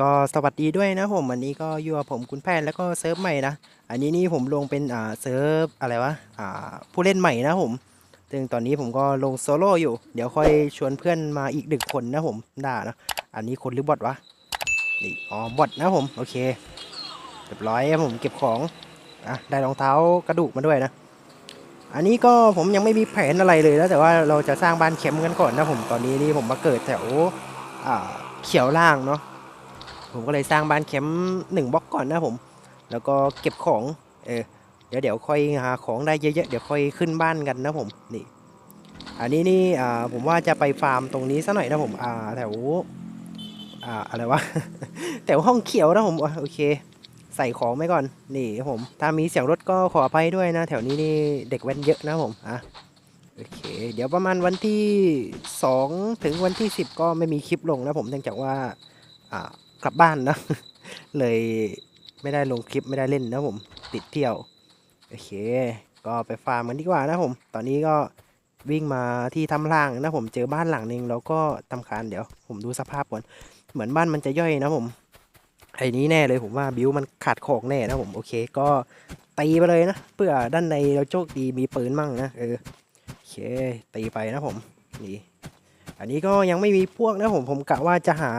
ก็สวัสดีด้วยนะผมวันนี้ก็อยู่กับผมคุณแพนแล้วก็เซิร์ฟใหม่นะอันนี้นี่ผมลงเป็นอ่าเซิร์ฟอะไรวะอ่าผู้เล่นใหม่นะผมซึ่งตอนนี้ผมก็ลงโซโล่อยู่ เดี๋ยวค่อยชวนเพื่อนมาอีกหนึ่งคนนะผมได้นะอันนี้คนหรือบอทวะนี่อ๋อบอทนะผมโอเคเรียบร้อยครับผมเก็บของอะได้รองเท้ากระดูกมาด้วยนะ อันนี้ก็ผมยังไม่มีแผนอะไรเลยนะแต่ว่าเราจะสร้างบ้านแคมกันก่อนนะผมตอนนี้นี่ผมมาเกิดแถวอ่าเขียวล่างเนาะ ผมก็เลยสร้างบ้านแคมป์หนึ่งบล็อกก่อนนะผม แล้วก็เก็บของ เออ เดี๋ยวเดี๋ยวค่อยหาของได้เยอะๆ เดี๋ยวค่อยขึ้นบ้านกันนะผม นี่ อันนี้นี่ อ่า ผมว่าจะไปฟาร์มตรงนี้ซะหน่อยนะผม อ่า แถว อ่า อะไรวะ แถวห้องเขียวนะผม โอเค ใส่ของไว้ก่อน นี่ผม ถ้ามีเสียงรถก็ขออภัยด้วยนะ แถวนี้นี่เด็กแว้นเยอะนะผม อะโอเค เดี๋ยวประมาณวันที่ 2 ถึงวันที่ 10 ก็ไม่มีคลิปลงนะผมเนื่องจากว่าอ่า กลับบ้านนะ เลยไม่ได้ลงคลิปไม่ได้เล่นนะผมติดเที่ยว โอเค ก็ไปฟาร์มกันดีกว่านะผม ตอนนี้ก็วิ่งมาที่ทำล่างนะผมเจอบ้านหลังหนึงแล้วก็ทำการเดี๋ยว ผมดูสภาพก่อนเหมือนบ้านมันจะย่อยนะผมไอ้นี้แน่เลยผมว่าบิวมันขาดของแน่นะผมโอเคก็ตีไปเลยนะเพื่อด้านในเราโชคดีมีปืนมั่งนะเออโอเคตีไปนะผมนี่อันนี้ก็ยังไม่มีพวกนะผมผมกะว่าจะหา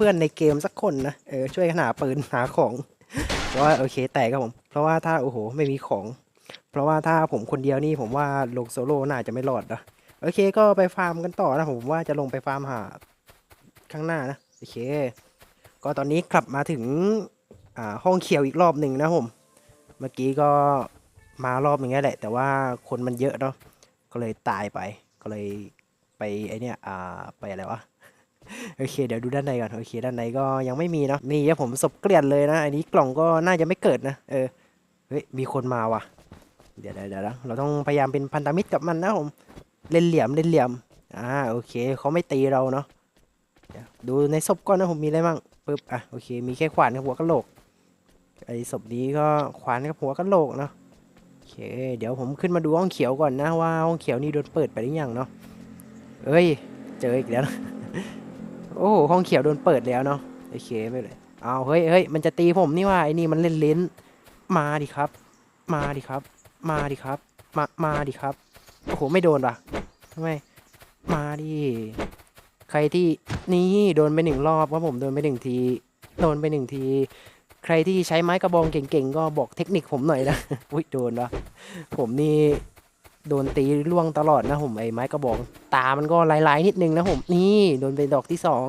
เพื่อนในเกมสักคนนะเออช่วยกันหาปืนหาของเพราะว่าโอเคแต่ครับผม เพราะว่าถ้าโอ้โหไม่มีของ เพราะว่าถ้าผมคนเดียวนี่ผมว่าลงโซโล่น่าจะไม่รอดนะโอเคก็ไปฟาร์มกันต่อนะผมว่าจะลงไปฟาร์มหาข้างหน้านะโอเค ก็ตอนนี้กลับมาถึงอ่าห้องเขียวอีกรอบหนึ่งนะผม เมื่อกี้ก็มารอบหนึ่งแล้วแหละ แต่ว่าคนมันเยอะเนาะก็เลยตายไปก็เลยไปไอเนี้ยอ่าไปอะไรวะ โอเค เดี๋ยวดูด้านในก่อน โอเค ด้านในก็ยังไม่มีเนาะ นี่ครับผมศพเกลียนเลยนะ อันนี้กล่องก็น่าจะไม่เกิดนะ เออ เฮ้ย มีคนมาว่ะ เดี๋ยวเดี๋ยวเดี๋ยวนะเราต้องพยายามเป็นพันธมิตรกับมันนะผม เล่นเหลี่ยมเล่นเหลี่ยม อ่า โอเค เขาไม่ตีเราเนาะดูในศพก่อนนะผมมีอะไรบ้างปึ๊บ อะ โอเค มีแค่ขวานกับหัวกะโหลก ไอ้ศพนี้ก็ขวานกับหัวกะโหลกเนาะโอเค เดี๋ยวผมขึ้นมาดูห้องเขียวก่อนนะว่าห้องเขียวนี่โดนเปิดไปหรือยังเนาะเอ้ย เจออีกแล้วนะ โอ้โหห้องเขียวโดนเปิดแล้วเนาะโอเคไม่เลยเอาเฮ้ยเฮ้ยมันจะตีผมนี่ว่าไอ้นี่มันเล่นลิ้น มาดิครับ มาดิครับ มาดิครับ มามาดิครับโอ้โหไม่โดนว่ะทำไมมาดิใครที่นี่โดนไปหนึ่งรอบว่าผมโดนไปหนึ่งทีโดนไปหนึ่งที ใครที่ใช้ไม้กระบองเก่งๆก็บอกเทคนิคผมหน่อยนะอุ้ยโดนวะผมนี่ โดนตีล่วงตลอดนะผมไอ้ไม้กระบองตามันก็ลายๆนิดนึงนะผมนี่โดนไปดอกที่สอง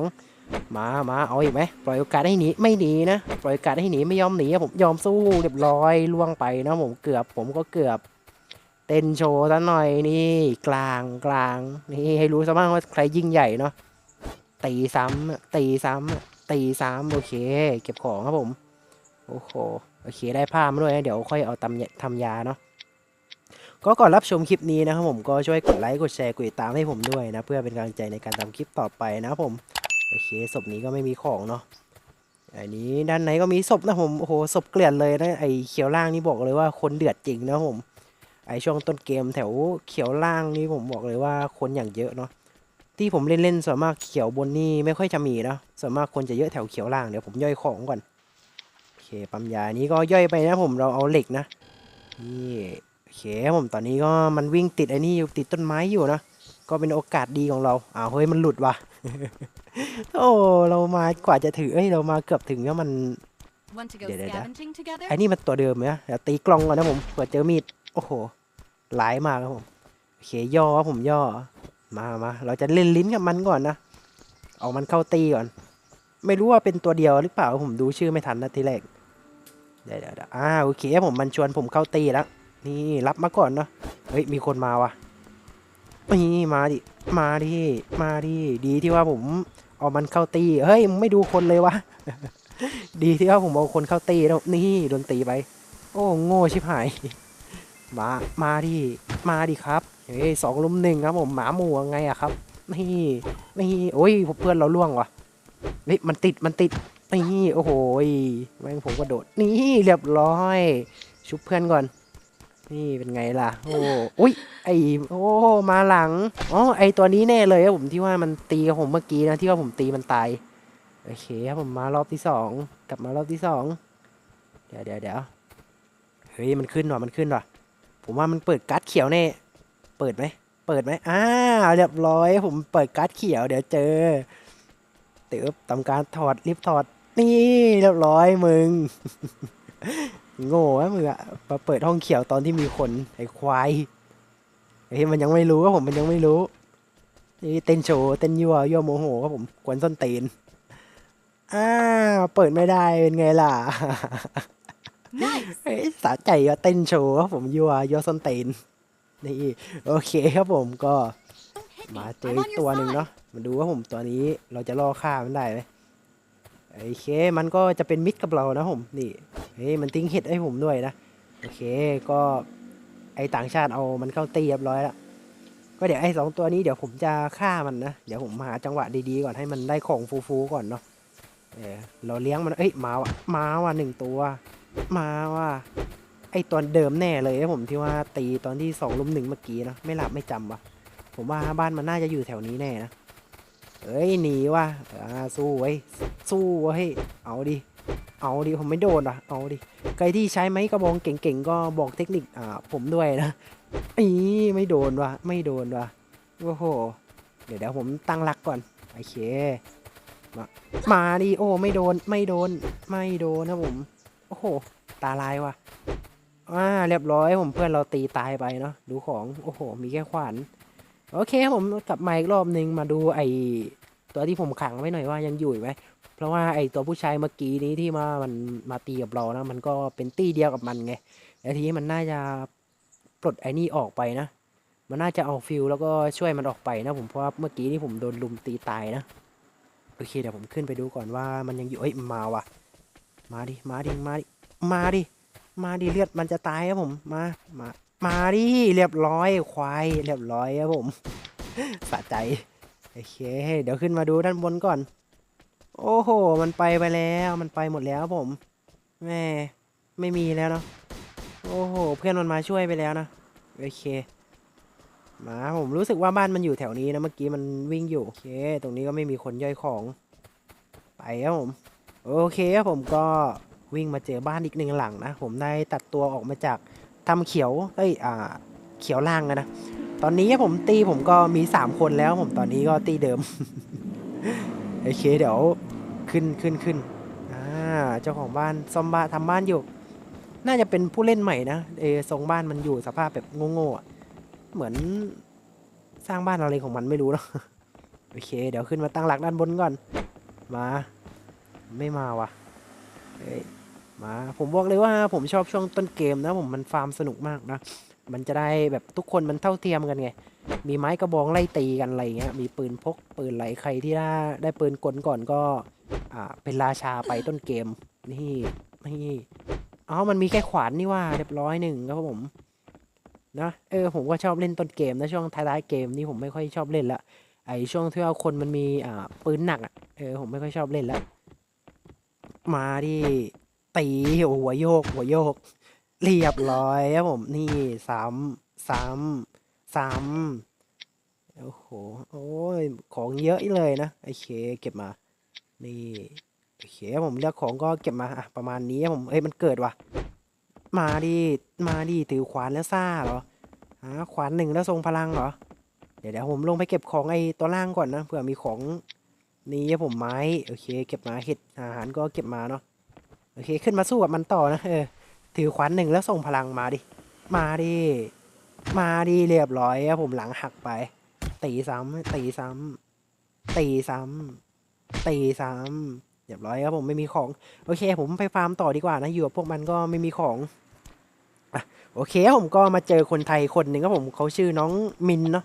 มามาเอาอีกไหมปล่อยโอกาสให้หนีไม่หนีนะปล่อยโอกาสให้หนีไม่ยอมหนีผมยอมสู้เรียบร้อยล่วงไปนะผมเกือบผมก็เกือบเต้นโชว์ซะหน่อยนี่กลางกลางนี่ให้รู้ซะบ้างว่าใครยิ่งใหญ่เนาะตีซ้ำตีซ้ำตีซ้ำโอเค เก็บของครับผมโอ้โหโอเคได้ผ้ามาด้วยนะเดี๋ยวค่อยเอาตำทำยาเนาะ ก็ก่อนรับชมคลิปนี้นะครับผมก็ช่วยกดไลค์กดแชร์กดติดตามให้ผมด้วยนะ เพื่อเป็นกำลังใจในการทำคลิปต่อไปนะผมโอเคศพนี้ก็ไม่มีของเนาะอันนี้ด้านในก็มีศพนะผมโอ้โหศพเกลื่อนเลยนะไอเขียวล่างนี่บอกเลยว่าคนเดือดจริงนะผม ไอช่วงต้นเกมแถวเขียวล่างนี่ผมบอกเลยว่าคนอย่างเยอะเนาะที่ผมเล่นเล่นๆส่วนมากเขียวบนนี่ไม่ค่อยจะมีเนาะส่วนมากคนจะเยอะแถวเขียวล่างเดี๋ยวผมย่อยของก่อนโอเคปั๊มยานี้ก็ย่อยไปนะผมเราเอาเหล็กนะนี่ โอเคครับผมตอนนี้ก็มันวิ่งติดไอ้นี่อยู่ติดต้นไม้อยู่นะ ก็เป็นโอกาสดีของเราอ้าวเฮ้ยมันหลุดว่ะโอ้เรามากว่าจะถือเอ้ยเรามาเกือบถึงแล้วมัน Want to go Yeah, yeah, yeah. scavenging together? ไอ้นี่มันตัวเดิมไหมนะเดี๋ยวตีกลองก่อนนะผมเผื่อเจอมีดโอ้โหหลายมากครับผมโอเคย่อครับผมย่อมามาเราจะเล่นลิ้นกับมันก่อนนะเอามันเข้าตีก่อน ไม่รู้ว่าเป็นตัวเดียวหรือเปล่าผมดูชื่อไม่ทันนะทีแรกเดี๋ยวเดี๋ยวเดี๋ยวอ่าโอเคผมมันชวนผมเข้าตีแล้ว นี่รับมาก่อนเนาะเฮ้ยมีคนมาว่ะนี่มาดิมาดิมาดิดีที่ว่าผมเอามันเข้าตีเฮ้ยมึงไม่ดูคนเลยวะดีที่ว่าผมเอาคนเข้าตีแล้วนี่โดนตีไป โอ้โง่ชิบหายมามาดิมาดิครับเฮ้ยสองลุมหนึ่งครับผมหมาหมูยังไงอะครับนี่นี่โอ้ยเพื่อนเราล่วงว่ะเฮ้ยมันติดมันติดนี่โอ้โหแม่งผมกระโดดนี่เรียบร้อย ชุบเพื่อนก่อน นี่เป็นไงล่ะ โอ้อุ้ยไอโอ้มาหลังอ๋อไอตัวนี้แน่เลยครับผมที่ว่ามันตีกับผมเมื่อกี้นะที่ว่าผมตีมันตายโอเคครับผมมารอบที่สองกลับมารอบที่สองเดี๋ยวเดี๋ยวเดี๋ยวเฮ้ยมันขึ้นว่ะมันขึ้นว่ะผมว่ามันเปิดการ์ดเขียวแน่เปิดไหมเปิดไหมอ้าวเรียบร้อย ผมเปิดการ์ดเขียว เดี๋ยวเจอเติบทำการถอดรีบถอดนี่เรียบร้อยมึง โง่อะมึงอะมาเปิดห้องเขียวตอนที่มีคนไอ้ควายเฮ้ยมันยังไม่รู้ว่าผมมันยังไม่รู้นี่เต้นโชว์เต้นยั่วยั่วโมโหครับผมกวนส้นตีนอ้าวเปิดไม่ได้เป็นไงล่ะเฮ้ยสะใจว่าเต้นโชว์ครับผมยั่วยั่วส้นตีนนี่โอเคครับผมก็มาเจออีกตัวหนึ่งเนาะมาดูว่าผมตัวนี้เราจะล่อฆ่ามันได้ไหม โอเค มันก็จะเป็นมิตรกับเรานะผม นี่เฮ้ยมันทิ้งเห็ดให้ผมด้วยนะ โอเค ก็ไอต่างชาติเอามันเข้าตีเรียบร้อยแล้วก็เดี๋ยวไอ้สองตัวนี้เดี๋ยวผมจะฆ่ามันนะ เดี๋ยวผมหาจังหวะดีๆก่อนให้มันได้ของฟูๆก่อนเนาะ เออเราเลี้ยงมัน เอ้ยมาว่ะมาว่ะหนึ่งตัว มาว่ะไอ้ตัวเดิมแน่เลยนะผมที่ว่าตีตอนที่สองลุมหนึ่งเมื่อกี้นะไม่หลับไม่จำว่ะผมว่าบ้านมันน่าจะอยู่แถวนี้แน่นะ เอ้ยหนีว่ะอ่าสู้ไว้ยสู้เว้ยเอาดิเอาดิผมไม่โดนอะเอาดิใครที่ใช้ไม้กระบองเก่งๆก็บอกเทคนิคอ่าผมด้วยนะอีไม่โดนว่ะไม่โดนว่ะโอ้โหเดี๋ยวเดี๋ยวผมตั้งหลักก่อนโอเคมามาดิโอ้ไม่โดนไม่โดนไม่โดนนะผมโอ้โหตาลายว่ะอ่าเรียบร้อยผมเพื่อนเราตีตายไปเนาะดูของโอ้โห มีแค่ขวาน โอเคครับผมกลับมาอีกรอบหนึ่งมาดูไอตัวที่ผมขังไว้หน่อยว่ายังอยู่ไหมเพราะว่าไอตัวผู้ชายเมื่อกี้นี้ที่มามันมาตีกับเรานะมันก็เป็นตีเดียวกับมันไงแล้วทีนี้มันน่าจะปลดไอ้นี่ออกไปนะ มันน่าจะเอาฟิลแล้วก็ช่วยมันออกไปนะผมเพราะว่าเมื่อกี้นี่ผมโดนลุมตีตายนะโอเคเดี๋ยวผมขึ้นไปดูก่อนว่ามันยังอยู่เอ้ยมันมาว่ะ มาดิมาดิมาดิมาดิมาดิเลือดมันจะตายครับผมมามา มาดิเรียบร้อยควายเรียบร้อยครับผมสะใจโอเค เดี๋ยวขึ้นมาดูด้านบนก่อน โอ้โห มันไปไปแล้วมันไปหมดแล้วผมแม่ไม่มีแล้วเนาะโอ้โห เพื่อนมันมาช่วยไปแล้วนะโอเคมาผมรู้สึกว่าบ้านมันอยู่แถวนี้นะเมื่อกี้มันวิ่งอยู่โอเค ตรงนี้ก็ไม่มีคนย่อยของ ไปครับผมโอเคครับผมก็วิ่งมาเจอบ้านอีกหนึ่งหลังนะ ผมได้ตัดตัวออกมาจาก ทำเขียวเอ้ยอ่าเขียวล่างอะนะ ตอนนี้ผมตีผมก็มีสามคนแล้ว ผมตอนนี้ก็ตีเดิม โอเคเดี๋ยวขึ้นขึ้นขึ้นอ่าเจ้าของบ้านซ่อมบ้านทำบ้านอยู่ น่าจะเป็นผู้เล่นใหม่นะเอทรงบ้านมันอยู่สภาพแบบโง่ๆอะเหมือนสร้างบ้านอะไรของมันไม่รู้เนาะโอเค เดี๋ยวขึ้นมาตั้งหลักด้านบนก่อน มา ไม่มาว่ะ มา ผมบอกเลยว่าผมชอบช่วงต้นเกมนะผมมันฟาร์มสนุกมากนะ มันจะได้แบบทุกคนมันเท่าเทียมกันไง มีไม้กระบองไล่ตีกันอะไรเงี้ย มีปืนพกปืนไหลใครที่ได้ได้ปืนกลก่อนก็อ่าเป็นราชาไปต้นเกม นี่นี่อ๋อมันมีแค่ขวานนี่ว่าเรียบร้อยหนึ่งครับผมนะเออผมก็ชอบเล่นต้นเกมนะช่วงท้ายๆเกมนี่ผมไม่ค่อยชอบเล่นละไอช่วงที่ว่าคนมันมีอ่าปืนหนักอะเออผมไม่ค่อยชอบเล่นละมาดิ ตีหัวโยก หัวโยก เรียบร้อยครับผม นี่ซ้ำซ้ำซ้ำโอ้โห โอ้ย ของเยอะเลยนะ โอเค เก็บมา นี่ โอเคผมเลือกของก็เก็บมาอะประมาณนี้ผมเอ้ย มันเกิดว่ะ มาดิ มาดิ ถือขวานแล้วซ่าเหรอฮะขวานหนึ่งแล้วทรงพลังเหรอ เดี๋ยวเดี๋ยวผมลงไปเก็บของไอ้ตัวล่างก่อนนะ เผื่อมีของ นี่ผมไม้ โอเค เก็บมา เห็ดอาหารก็เก็บมาเนาะ โอเค ขึ้นมาสู้กับมันต่อนะเออถือขวานหนึ่งแล้วทรงพลังมาดิ มาดิ มาดิเรียบร้อยครับผมหลังหักไป ตีซ้ำตีซ้ำตีซ้ำตีซ้ำเรียบร้อยครับผมไม่มีของ โอเค ผมไปฟาร์มต่อดีกว่านะอยู่กับพวกมันก็ไม่มีของอะโอเคผมก็มาเจอคนไทยคนหนึ่งครับผมเขาชื่อน้องมินเนาะ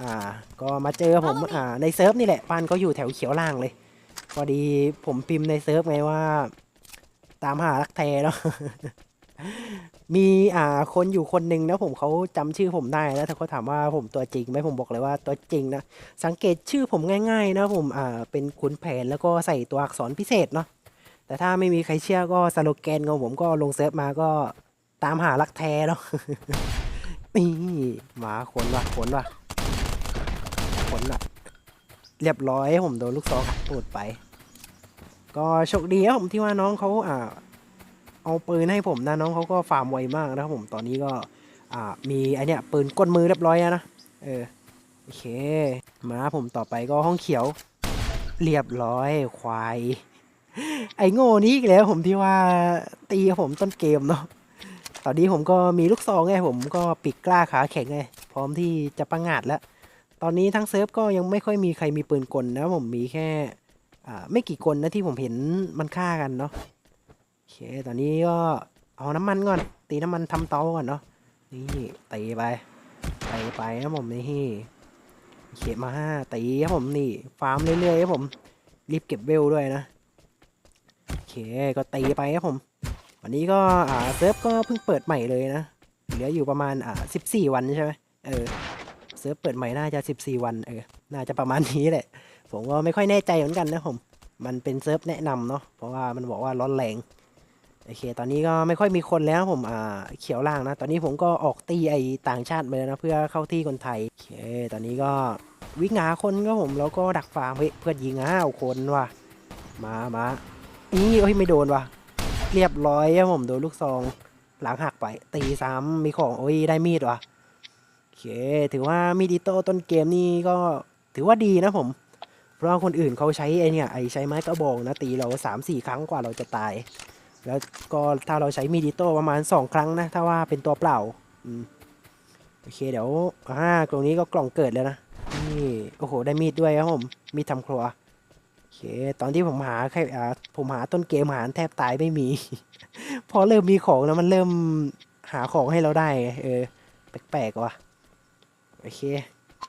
อ่า ก็มาเจอผมอ่าในเซิร์ฟนี่แหละบ้านเขาอยู่แถวเขียวล่างเลยพอดีผมพิมพ์ในเซิร์ฟไงว่า ตามหารักแท้เนาะมีอ่าคนอยู่คนหนึ่งนะผมเขาจำชื่อผมได้แล้วถ้าเขาถามว่าผมตัวจริงไหมผมบอกเลยว่าตัวจริงนะสังเกตชื่อผมง่าย ๆ นะผมอ่าเป็นขุนแผนแล้วก็ใส่ตัวอักษรพิเศษเนาะแต่ถ้าไม่มีใครเชื่อก็สโลแกนของผมก็ลงเซิร์ฟมาก็ตามหารักแท้เนาะนี่หมาขนว่ะขนว่ะขนว่ะ เรียบร้อยผมโดนลูกซองตูดไป ก็โชคดีครับผมที่ว่าน้องเขาอ่าเอาปืนให้ผมนะน้องเขาก็ฟาร์มไวมากนะครับผมตอนนี้ก็อ่ามีไอเนี้ยปืนกลมือเรียบร้อยแล้วนะเออโอเค มาผมต่อไปก็ห้องเขียว เรียบร้อยควาย ไอโง่นี้อีกแล้วผมที่ว่าตีผมต้นเกมเนาะตอนนี้ผมก็มีลูกซองไงผมก็ปิดกล้าขาแข็งไงพร้อมที่จะประงาดแล้ว ตอนนี้ทั้งเซิร์ฟก็ยังไม่ค่อยมีใครมีปืนกลนะผมมีแค่ ไม่กี่คนนะที่ผมเห็นมันฆ่ากันเนาะโอเคตอนนี้ก็เอาน้ำมันก่อน ตีน้ำมันทำเตาก่อนเนาะนี่ตีไปตีไปครับผมนี่โอเคมาตีครับผมนี่ ฟาร์มเรื่อยๆครับผม รีบเก็บเวลด้วยนะโอเคก็ตีไปครับผม วันนี้ก็อ่าเซิร์ฟก็เพิ่งเปิดใหม่เลยนะเหลืออยู่ประมาณอ่าสิบสี่วันใช่ไหมเออเซิร์ฟเปิดใหม่น่าจะสิบสี่วันเออน่าจะประมาณนี้แหละ ผมก็ไม่ค่อยแน่ใจเหมือนกันนะผม มันเป็นเซิร์ฟแนะนำเนาะ เพราะว่ามันบอกว่าร้อนแรง โอเค ตอนนี้ก็ไม่ค่อยมีคนแล้วผมอ่าเขียวล่างนะ ตอนนี้ผมก็ออกตีไอต่างชาติไปแล้วนะเพื่อเข้าที่คนไทย โอเค ตอนนี้ก็วิ่งหาคนก็ผมแล้วก็ดักฟาร์มเฮ้ยเพื่อนยิงอ้าคนว่ะ มามานี่เฮ้ยไม่โดนว่ะ เรียบร้อยครับผมโดนลูกซอง หลังหักไป ตีซ้ำมีของโอ้ยได้มีดว่ะโอเค ถือว่ามีดอิโต้ต้นเกมนี่ก็ถือว่าดีนะผม เพราะคนอื่นเขาใช้ไอเนี่ยไอใช้ไม้กระบองนะตีเราสามสี่ครั้งกว่าเราจะตาย แล้วก็ถ้าเราใช้มีดิโต้ประมาณ 2 ครั้งนะ ถ้าว่าเป็นตัวเปล่าอโอเคเดี๋ยวอ่าตรงนี้ก็กล่องเกิดแล้วนะนี่โอ้โหได้มีดด้วยครับผมมีดทำครัวโอเคตอนที่ผมหาแค่อ่าผมหาต้นเกมหาแทบตายไม่มี พอเริ่มมีของแล้วมันเริ่มหาของให้เราได้ เออแปลกๆว่ะโอเค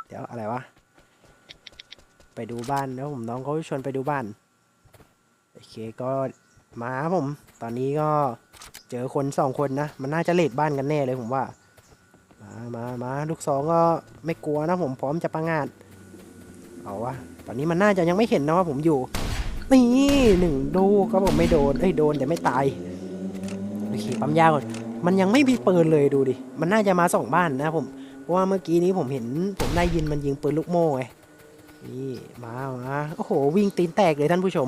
เดี๋ยวอะไรวะ ไปดูบ้านแล้วผมน้องเขาชวนไปดูบ้านโอเคก็มาผม ตอนนี้ก็เจอคนสองคนนะ มันน่าจะเลดบ้านกันแน่เลยผมว่า มามามาลูกสองก็ไม่กลัวนะผมพร้อมจะประงาดเอาวะตอนนี้มันน่าจะยังไม่เห็นนะว่าผมอยู่นี่หนึ่งดูก็ผมไม่โดนเอ้ยโดนแต่ไม่ตายโอเคปั๊มยาก่อนมันยังไม่มีปืนเลยดูดิ มันน่าจะมาสองบ้านนะผม เพราะว่าเมื่อกี้นี้ผมเห็นผมได้ยินมันยิงปืนลูกโม่ไง นี่มามาโอ้โห วิ่งตีนแตกเลยท่านผู้ชม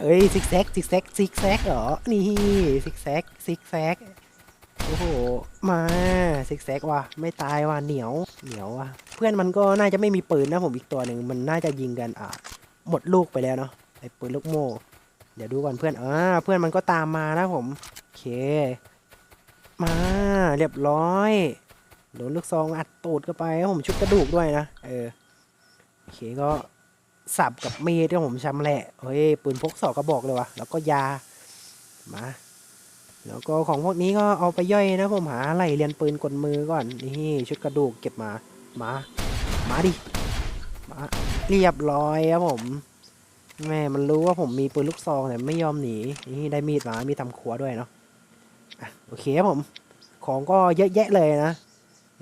เอ้ยซิกแซกซิกแซกซิกแซกเหรอ นี่ซิกแซกซิกแซกโอ้โห มาซิกแซกว่ะ ไม่ตายว่ะ เหนียว เหนียวว่ะ เพื่อนมันก็น่าจะไม่มีปืนนะผมอีกตัวหนึ่ง มันน่าจะยิงกันอะหมดลูกไปแล้วเนาะ ไอ้ปืนลูกโม่ เดี๋ยวดูก่อนเพื่อนอ่าเพื่อนมันก็ตามมานะผม โอเค มา เรียบร้อย โดนลูกซองอัดตูดเข้าไปครับผมชุดกระดูกด้วยนะ เออโอ เคก็สับกับมีดที่ผมชำแหละเฮ้ยปืนพกสองกระบอกเลยวะแล้วก็ยามาแล้วก็ของพวกนี้ก็เอาไปย่อยนะผมหาอะไรเรียนปืนกลมือก่อนนี่ชุดกระดูกเก็บมามามาดิมาเรียบร้อยครับผมแม่มันรู้ว่าผมมีปืนลูกซองแต่ไม่ยอมหนีนี่ได้มีดมามีทำครัวด้วยเนาะอะโอเคครับผม ของก็เยอะแยะเลยนะ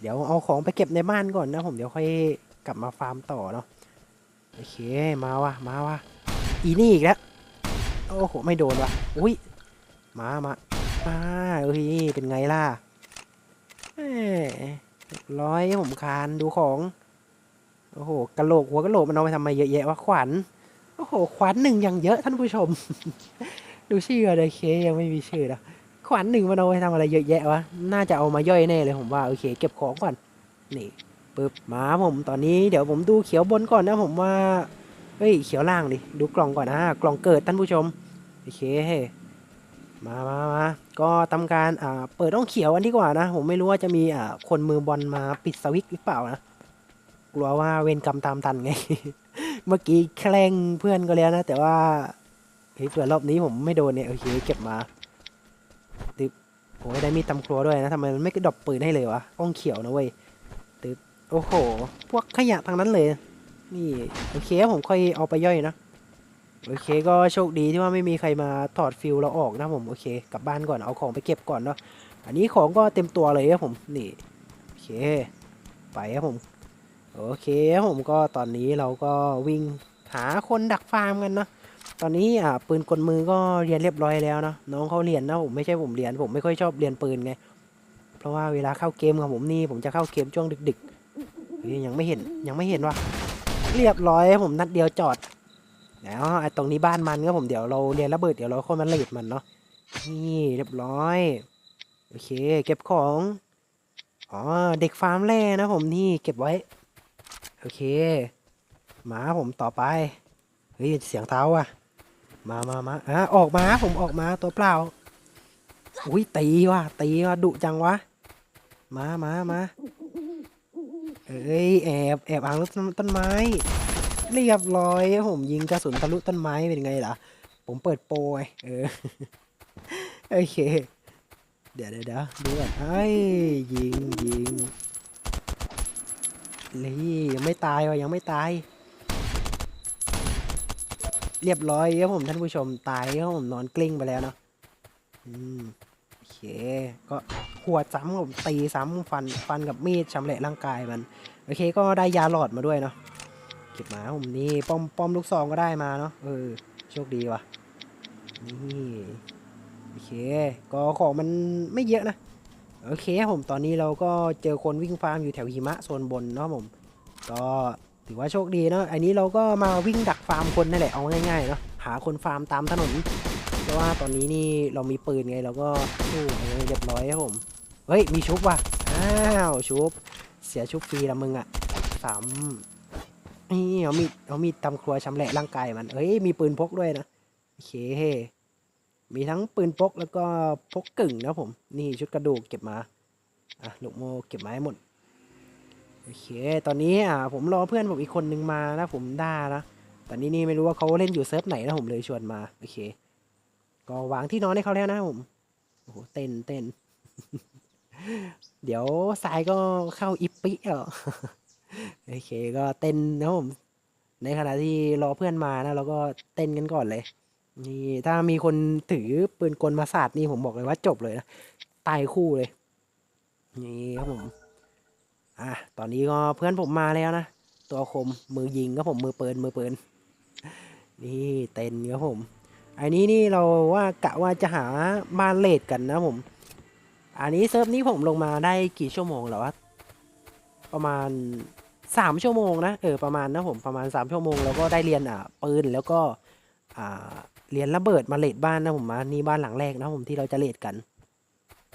เดี๋ยวเอาของไปเก็บในบ้านก่อนนะผมเดี๋ยวค่อยกลับมาฟาร์มต่อเนาะ โอเค มาวะมาวะอีนี่อีกแล้ว โอ้โห ไม่โดนวะอุ้ย มามามาเอ้ย เป็นไงล่ะร้อยผมคานดูของ โอ้โหกระโหลกหัวกระโหลกมันเอาไปทำไมเยอะแยะวะขวัญ โอ้โห ขวัญหนึ่งอย่างเยอะท่านผู้ชม ดูชื่อเลยเคยังไม่มีชื่อนะขวัญหนึ่งมันเอาไปทำอะไรเยอะแยะวะ น่าจะเอามาย่อยแน่เลยผมว่า โอเค เก็บของก่อน นี่ ปึ๊บมาผมตอนนี้เดี๋ยวผมดูเขียวบนก่อนนะผมว่าเฮ้ยเขียวล่างดิดูกล่องก่อนนะกล่องเกิดท่านผู้ชมโอเคมามามาก็ทำการอ่าเปิดห้องเขียวอันดีกว่านะ ผมไม่รู้ว่าจะมีอ่าคนมือบอลมาปิดสวิตช์หรือเปล่านะกลัวว่าเวรกรรมตามทันไง เมื่อกี้แคลงเพื่อนก็แล้วนะ แต่ว่าเฮ้ยเผื่อรอบนี้ผมไม่โดนเนี่ยโอเคเก็บมาตึ๊บโอ้ยได้มีดตำครัวด้วยนะทำไมมันไม่กระดอบปืนให้เลยวะห้องเขียวนะเว้ย โอ้โห พวกขยะทางนั้นเลย นี่โอเคผมค่อยเอาไปย่อยนะ โอเคก็โชคดีที่ว่าไม่มีใครมาถอดฟิลเราออกนะผมโอเคกลับบ้านก่อนเอาของไปเก็บก่อนเนาะ อันนี้ของก็เต็มตัวเลยครับผม นี่โอเค ไปครับผม โอเคครับผมก็ตอนนี้เราก็วิ่งหาคนดักฟาร์มกันเนาะตอนนี้อ่าปืนกลมือก็เรียนเรียบร้อยแล้วเนาะน้องเขาเรียนนะผมไม่ใช่ผมเรียนผมไม่ค่อยชอบเรียนปืนไงเพราะว่าเวลาเข้าเกมกับผมนี่ผมจะเข้าเกมช่วงดึก ๆ เฮ้ยยังไม่เห็นยังไม่เห็นว่ะเรียบร้อยผมนัดเดียวจอดแล้วไอ้ตรงนี้บ้านมันครับผมเดี๋ยวเราเรียนระเบิดเดี๋ยวเราค่อยมาเลดมันเนาะนี่เรียบร้อยโอเค เก็บของอ๋อเด็กฟาร์มแร่นะผมนี่เก็บไว้โอเคหมาผมต่อไปเฮ้ยเสียงเท้าอะ มามามาอะออกมาผมออกมาตัวเปล่าอุ้ยตีว่ะตีว่ะดุจังวะมามามา เอ้ยแอบแอบอ่างรถต้นไม้ เรียบร้อยครับผมยิงกระสุนทะลุต้นไม้เป็นไงล่ะ ผมเปิดโปรไงเออโอเค เดี๋ยวเดี๋ยวเดี๋ยวดูก่อนไอ้ยยิงยิงนี่ยังไม่ตายวะยังไม่ตาย เรียบร้อยครับผมท่านผู้ชมตายครับผมนอนกลิ้งไปแล้วเนาะอืม เค ก็หัวดซ้ำผมตีซ้ำฟันฟันกับมีดชำแหละร่างกายมัน โอเคก็ได้ยาหลอดมาด้วยเนาะเก็บมาผมนี่ป้อมป้อมลูกซองก็ได้มาเนาะเออโชคดีว่ะนี่โอเค ก็ของมันไม่เยอะนะโอเคผมตอนนี้เราก็เจอคนวิ่งฟาร์มอยู่แถวหิมะโซนบนเนาะผม ก็ถือว่าโชคดีเนาะอันนี้เราก็มาวิ่งดักฟาร์มคนนั่นแหละเอาง่ายๆเนาะหาคนฟาร์มตามถนน เพราะว่าตอนนี้นี่เรามีปืนไงเราก็สู้เออเรียบร้อยครับผม เฮ้ย มีชุบว่ะ อ้าวชุบ เสียชุบฟรีละมึงอะสามนี่เอามีดเอามีดตำครัวชำแหละร่างกายมันเอ้ย มีปืนพกด้วยนะ โอเค มีทั้งปืนพกแล้วก็พกกึ่งนะผม นี่ชุดกระดูกเก็บมา อะลูกโมเก็บมาให้หมด โอเค ตอนนี้อะผมรอเพื่อนผมอีกคนนึงมานะผมได้นะแต่นี่นี่ไม่รู้ว่าเขาเล่นอยู่เซิร์ฟไหนนะผมเลยชวนมา โอเค ก็วางที่นอนให้เขาแล้วนะผมโอ้โหเต้นเต้น เดี๋ยวสายก็เข้าอิปปิอะโอเคก็เต้นนะผมในขณะที่รอเพื่อนมานะเราก็เต้นกันก่อนเลย นี่ถ้ามีคนถือปืนกลมาสาดนี่ผมบอกเลยว่าจบเลยนะตายคู่เลย นี่ครับผมอะตอนนี้ก็เพื่อนผมมาแล้วนะตัวคมมือยิงครับผมมือปืนมือปืนนี่เต้นครับผม อันนี้นี่เราว่ากะว่าจะหามาเลดกันนะผม อันนี้เซิร์ฟนี้ผมลงมาได้กี่ชั่วโมงแล้ววะประมาณสามชั่วโมงนะเออประมาณนะผมประมาณสามชั่วโมงแล้วก็ได้เรียนอ่าปืนแล้วก็อ่าเรียนระเบิดมาเลดบ้านนะผมมานี่บ้านหลังแรกนะผมที่เราจะเลดกัน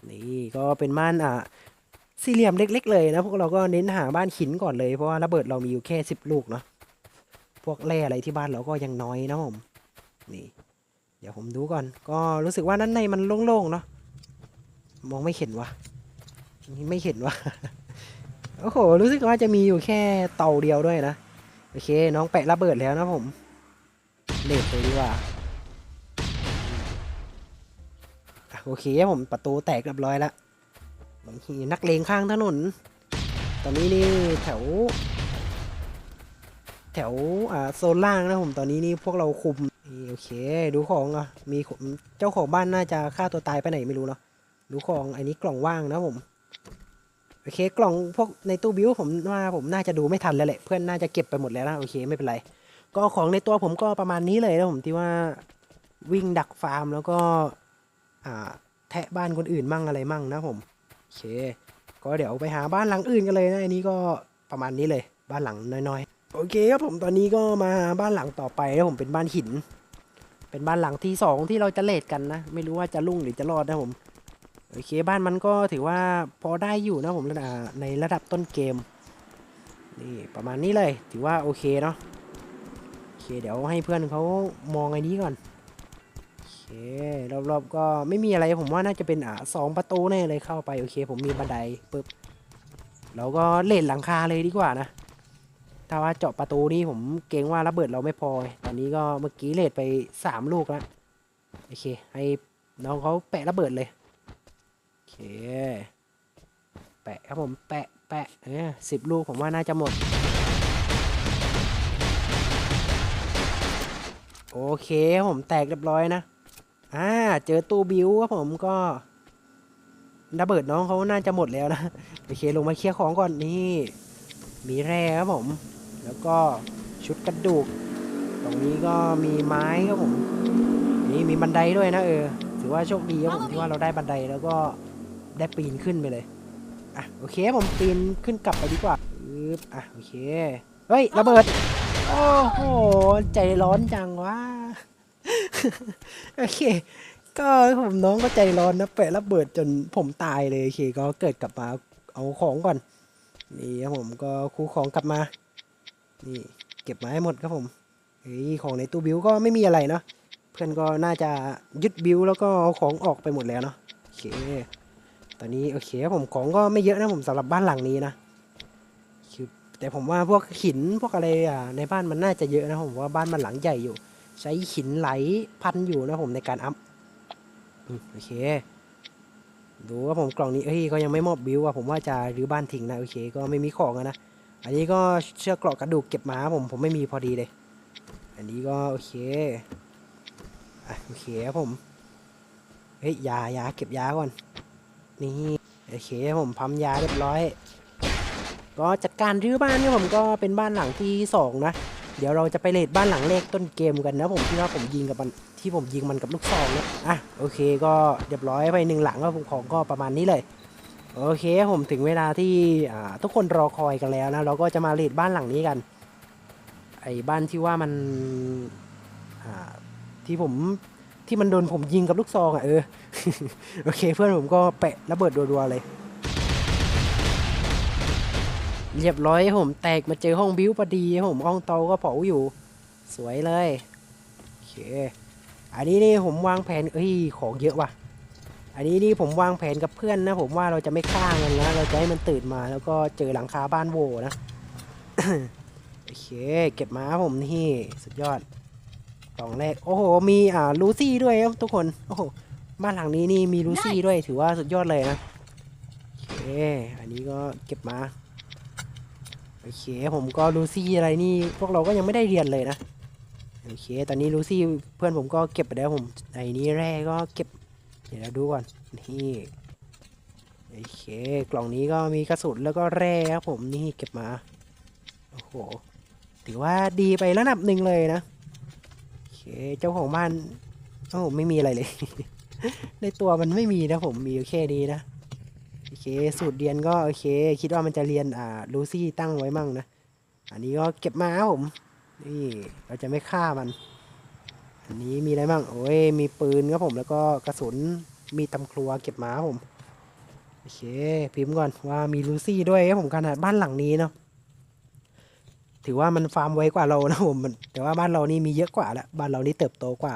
นี่ก็เป็นบ้านอ่าสี่เหลี่ยมเล็ก ๆ เลยนะพวกเราก็เน้นหาบ้านหินก่อนเลยเพราะว่าระเบิดเรามีอยู่แค่สิบลูกเนาะพวกแร่อะไรที่บ้านเราก็ยังน้อยนะผมนี่ ดี๋ยวผมดูก่อน ก็รู้สึกว่าด้านในมันโล่งๆเนาะ มองไม่เห็นวะไม่เห็นวะโอ้โห รู้สึกว่าจะมีอยู่แค่เตาเดียวด้วยนะ โอเค น้องแปะระเบิดแล้วนะผมเล็ดเลยดีกว่าอะโอเคผมประตูแตกเรียบร้อยแล้วบางทีนักเลงข้างถนน ตอนนี้นี่แถว แถวอ่าโซนล่างนะผม ตอนนี้นี่พวกเราคุม โอเค ดูของอะมีเจ้าของบ้านน่าจะฆ่าตัวตายไปไหนไม่รู้เนาะดูของอันนี้กล่องว่างนะผมโอเค กล่องพวกในตู้บิวผมว่าผมน่าจะดูไม่ทันแล้วแหละเพื่อนน่าจะเก็บไปหมดแล้วนะโอเคไม่เป็นไร ก็ของในตัวผมก็ประมาณนี้เลยนะผมที่ว่าวิ่งดักฟาร์มแล้วก็อ่าแทะบ้านคนอื่นมั่งอะไรมั่งนะผมโอเค ก็เดี๋ยวไปหาบ้านหลังอื่นกันเลยนะอันนี้ก็ประมาณนี้เลยบ้านหลังน้อยๆ โอเคครับผมตอนนี้ก็มาบ้านหลังต่อไปนะผมเป็นบ้านหิน เป็นบ้านหลังที่สองที่เราจะเลดกันนะ ไม่รู้ว่าจะรุ่งหรือจะรอดนะผมโอเคบ้านมันก็ถือว่าพอได้อยู่นะผมในระดับต้นเกมนี่ประมาณนี้เลย ถือว่าโอเคเนาะโอเคเดี๋ยวให้เพื่อนเขามองไอ้นี้ก่อนโอเครอบๆก็ไม่มีอะไรผมว่าน่าจะเป็นอ่าสองประตูแน่เลยเข้าไปโอเค ผมมีบันไดปุ๊บเราก็เลนหลังคาเลยดีกว่านะ ถ้าว่าเจาะประตูนี่ผมเกรงว่าระเบิดเราไม่พอ ตอนนี้ก็เมื่อกี้เลดไปสามลูกแล้วโอเค ให้น้องเขาแปะระเบิดเลย โอเค แปะครับผมแปะแปะเออสิบลูกผมว่าน่าจะหมด โอเคครับผมแตกเรียบร้อยนะ อ่า เจอตู้บิวครับผมก็ระเบิดน้องเขาน่าจะหมดแล้วนะ โอเค ลงมาเคลียร์ของก่อนนี่ มีแร่ครับผม แล้วก็ชุดกระดูก ตรงนี้ก็มีไม้ครับผม นี่มีบันไดด้วยนะเออ ถือว่าโชคดีครับผมที่ว่าเราได้บันไดแล้วก็ได้ปีนขึ้นไปเลย อะโอเคผมปีนขึ้นกลับไปดีกว่าอึ๊บอะโอเค เฮ้ยระเบิดเอโอ้โห ใจร้อนจังวะ โอเค ก็ผมน้องก็ใจร้อนนะแปะระเบิดจนผมตายเลยโอเคก็เกิดกลับมาเอาของก่อน นี่ครับผมก็คูของกลับมา นี่เก็บมาให้หมดครับผมเฮ้ยของในตู้บิวก็ไม่มีอะไรเนาะเพื่อนก็น่าจะยึดบิวแล้วก็เอาของออกไปหมดแล้วเนาะโอเค ตอนนี้โอเคครับผมของก็ไม่เยอะนะผมสำหรับบ้านหลังนี้นะคือแต่ผมว่าพวกหินพวกอะไรอะในบ้านมันน่าจะเยอะนะผมว่าบ้านมันหลังใหญ่อยู่ ใช้หินไหลพันอยู่นะผมในการอัพโอเคดูว่าผมกล่องนี้เฮ้ยก็ยังไม่มอบบิวอะผมว่าจะรื้อบ้านทิ้งนะโอเค ก็ไม่มีของนะ อันนี้ก็เชือกเกราะกระดูกเก็บมาผมผมไม่มีพอดีเลย อันนี้ก็โอเคอะโอเคครับผมเฮ้ยยายาเก็บยาก่อนนี่โอเคผมพัมยาเรียบร้อย ก็จัดการรื้อบ้านเนี่ยผมก็เป็นบ้านหลังที่สองนะเดี๋ยวเราจะไปเลดบ้านหลังแรกต้นเกมกันนะผมที่ว่าผมยิงกับมันที่ผมยิงมันกับลูกซองนะอะโอเคก็เรียบร้อยไปหนึ่งหลังก็ผมของก็ประมาณนี้เลย โอเคผมถึงเวลาที่ทุกคนรอคอยกันแล้วนะ เราก็จะมาเลดบ้านหลังนี้กัน ไอ้บ้านที่ว่ามันที่ผมที่มันโดนผมยิงกับลูกซองอะเออโอเค เพื่อนผมก็แปะระเบิดรัวๆเลย เรียบร้อยผมแตกมาเจอห้องบิวพอดีผมห้องเตาก็เผาอยู่ สวยเลยโอเคอันนี้นี่ผมวางแผนเอ้ยของเยอะว่ะ อันนี้นี่ผมวางแผนกับเพื่อนนะ ผมว่าเราจะไม่ฆ่ามันนะ เราจะให้มันตื่นมา แล้วก็เจอหลังคาบ้านโวนะ โอเค เก็บมาครับผมนี่สุดยอดกล่องแรก โอ้โห มีอ่าลูซี่ด้วยครับทุกคน โอ้โห บ้านหลังนี้นี่มีลูซี่ด้วย ถือว่าสุดยอดเลยนะ โอเค อันนี้ก็เก็บมาโอเค ผมก็ลูซี่อะไรนี่ พวกเราก็ยังไม่ได้เรียนเลยนะ โอเค ตอนนี้ลูซี่เพื่อนผมก็เก็บไปแล้วผมไอ้นี้แร่ก็เก็บเดี๋ยวเราดูก่อนนี่โอเค กล่องนี้ก็มีกระสุนแล้วก็แร่ครับผมนี่เก็บมา โอ้โห ถือว่าดีไประดับหนึ่งเลยนะโอเคเจ้าของบ้านโอ้ไม่มีอะไรเลย ในตัวมันไม่มีนะผมมีแค่นี้นะโอเคสูตรเรียนก็โอเค คิดว่ามันจะเรียนอ่าลูซี่ตั้งไว้มั่งนะ อันนี้ก็เก็บมาครับผม นี่เราจะไม่ฆ่ามัน อันนี้มีอะไรบ้างโอ้ยมีปืนครับผมแล้วก็กระสุนมีตำครัวเก็บมาครับผมโอเคพิมพ์ก่อนว่ามีลูซี่ด้วยครับผมขนาดบ้านหลังนี้เนาะถือว่ามันฟาร์มไว้กว่าเรานะผมแต่ว่าบ้านเรานี่มีเยอะกว่าละบ้านเรานี่เติบโตกว่า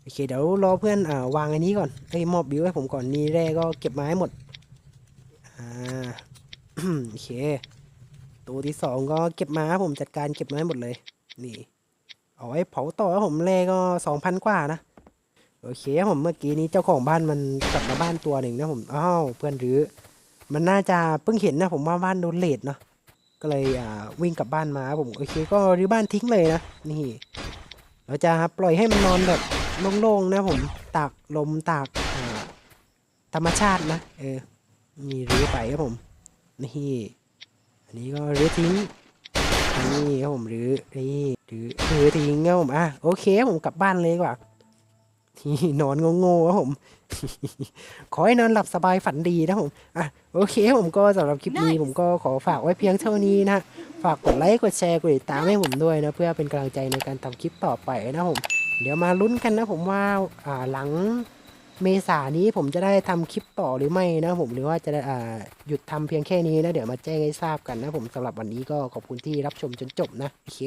โอเคเดี๋ยวรอเพื่อนอ่าวางอันนี้ก่อนเอ้มอบบิวให้ผมก่อนนี่แร่ก็เก็บมาให้หมดอ่าโอเคตัวที่สองก็เก็บมาครับผมจัดการเก็บมาให้หมดเลยนี่ เอาไว้เผาต่อครับผมแร่ก็สองพันกว่านะ โอเคครับผมเมื่อกี้นี้เจ้าของบ้านมันกลับมาบ้านตัวหนึ่งนะผมอ้าวเพื่อนรื้อมันน่าจะเพิ่งเห็นนะผมว่าบ้านโดนเลดเนาะก็เลยอ่าวิ่งกลับบ้านมาผมโอเคก็รื้อบ้านทิ้งเลยนะนี่ เราจะปล่อยให้มันนอนแบบโล่งๆนะผมตากลมตากอ่าธรรมชาตินะเออมีรื้อไปครับผมนี่อันนี้ก็รื้อทิ้ง นี่ครับผมหรือนี่หรื้อรื้อทิ้งครับผมอะโอเคผมกลับบ้านเลยกว่าที่นอนโง่ๆครับผม ขอให้นอนหลับสบายฝันดีนะผมอะโอเคผมก็สำหรับคลิปนี้ผมก็ขอฝากไว้เพียงเท่านี้นะฝากกดไลค์กดแชร์กดติดตามให้ผมด้วยนะเพื่อเป็นกำลังใจในการทำคลิปต่อไปนะผม เดี๋ยวมาลุ้นกันนะผมว่าอ่าหลัง เมษานี้ผมจะได้ทำคลิปต่อหรือไม่นะผมหรือว่าจะอ่าหยุดทำเพียงแค่นี้นะเดี๋ยวมาแจ้งให้ทราบกันนะผมสำหรับวันนี้ก็ขอบคุณที่รับชมจนจบนะโอเค